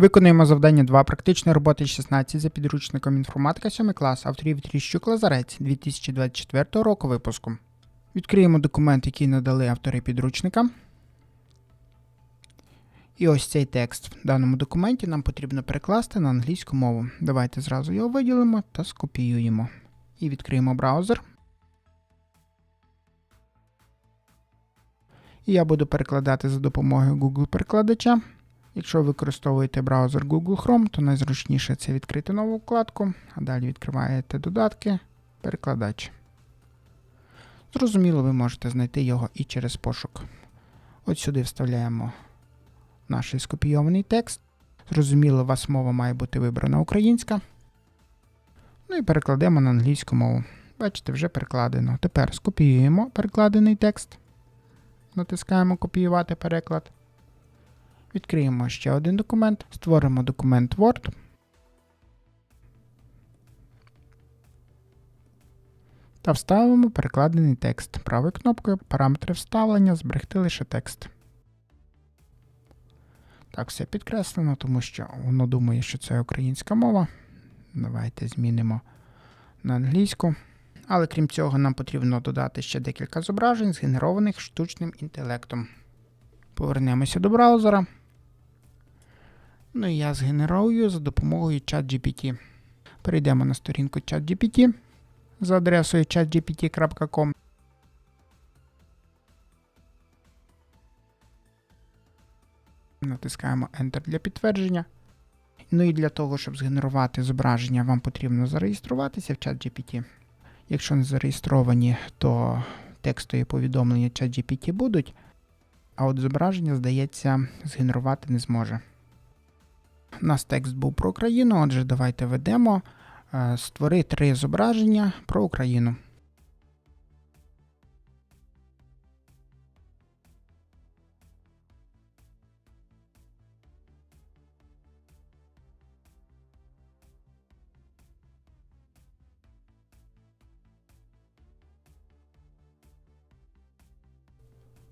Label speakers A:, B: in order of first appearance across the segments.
A: Виконуємо завдання 2 практичної роботи 16 за підручником інформатика 7 клас авторів Тріщук Лазарець 2024 року випуску. Відкриємо документ, який надали автори підручника. І ось цей текст в даному документі нам потрібно перекласти на англійську мову. Давайте зразу його виділимо та скопіюємо. І відкриємо браузер. І я буду перекладати за допомогою Google перекладача. Якщо ви використовуєте браузер Google Chrome, то найзручніше це відкрити нову вкладку, а далі відкриваєте додатки, перекладач. Зрозуміло, ви можете знайти його і через пошук. От сюди вставляємо наш скопійований текст. Зрозуміло, у вас мова має бути вибрана українська. Ну і перекладемо на англійську мову. Бачите, вже перекладено. Тепер скопіюємо перекладений текст. Натискаємо Копіювати переклад. Відкриємо ще один документ, створимо документ Word. Та вставимо перекладений текст. Правою кнопкою параметри вставлення зберегти лише текст. Так, все підкреслено, тому що воно думає, що це українська мова. Давайте змінимо на англійську. Але крім цього, нам потрібно додати ще декілька зображень, згенерованих штучним інтелектом. Повернемося до браузера. Ну і я згенерую за допомогою ChatGPT. Перейдемо на сторінку ChatGPT за адресою chatgpt.com. Натискаємо Enter для підтвердження. Ну і для того, щоб згенерувати зображення, вам потрібно зареєструватися в ChatGPT. Якщо не зареєстровані, то текстові повідомлення ChatGPT будуть, а от зображення, здається, згенерувати не зможе. У нас текст був про Україну, отже, давайте ведемо. е, Створи три зображення про Україну.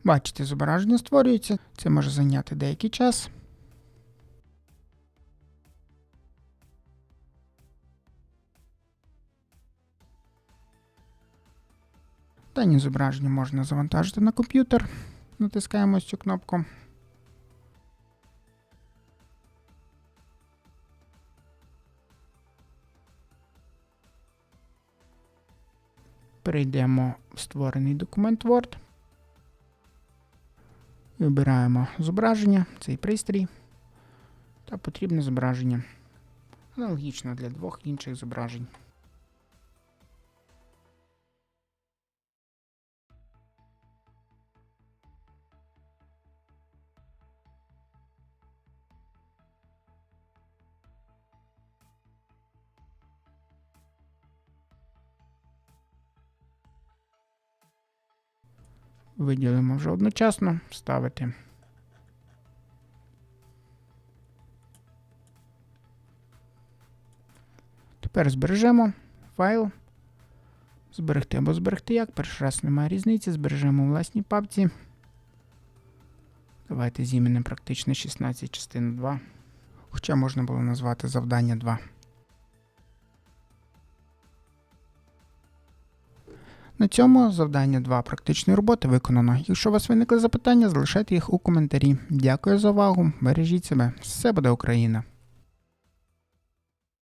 A: Бачите, зображення створюється. Це може зайняти деякий час. Дані зображення можна завантажити на комп'ютер. Натискаємо цю кнопку. Перейдемо в створений документ Word. Вибираємо зображення, цей пристрій та потрібне зображення. Аналогічно для двох інших зображень. Виділимо вже одночасно, вставити. Тепер збережемо файл. Зберегти або зберегти як. Перший раз немає різниці. Збережемо у власній папці. Давайте зіменем практично 16 частина 2. Хоча можна було назвати завдання 2. На цьому завдання 2 практичної роботи виконано. Якщо у вас виникли запитання, залишайте їх у коментарі. Дякую за увагу. Бережіть себе. Все буде Україна!